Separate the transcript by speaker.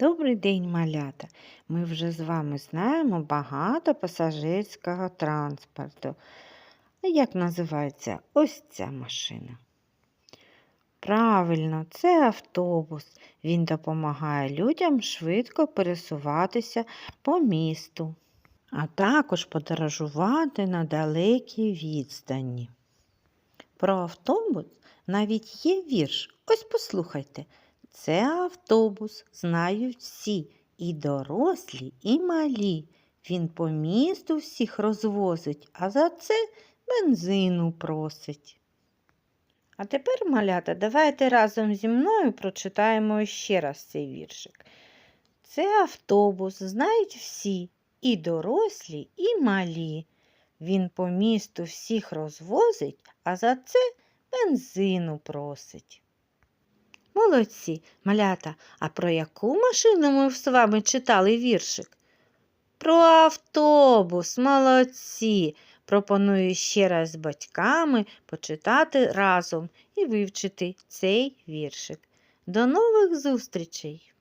Speaker 1: Добрий день, малята! Ми вже з вами знаємо багато пасажирського транспорту. Як називається ось ця машина? Правильно, це автобус. Він допомагає людям швидко пересуватися по місту, а також подорожувати на далекі відстані. Про автобус навіть є вірш. Ось послухайте. Це автобус, знають всі, і дорослі, і малі. Він по місту всіх розвозить, а за це бензину просить. А тепер, малята, давайте разом зі мною прочитаємо ще раз цей віршик. Це автобус, знають всі, і дорослі, і малі. Він по місту всіх розвозить, а за це бензину просить. Молодці, малята, а про яку машину ми з вами читали віршик? Про автобус, молодці. Пропоную ще раз з батьками почитати разом і вивчити цей віршик. До нових зустрічей!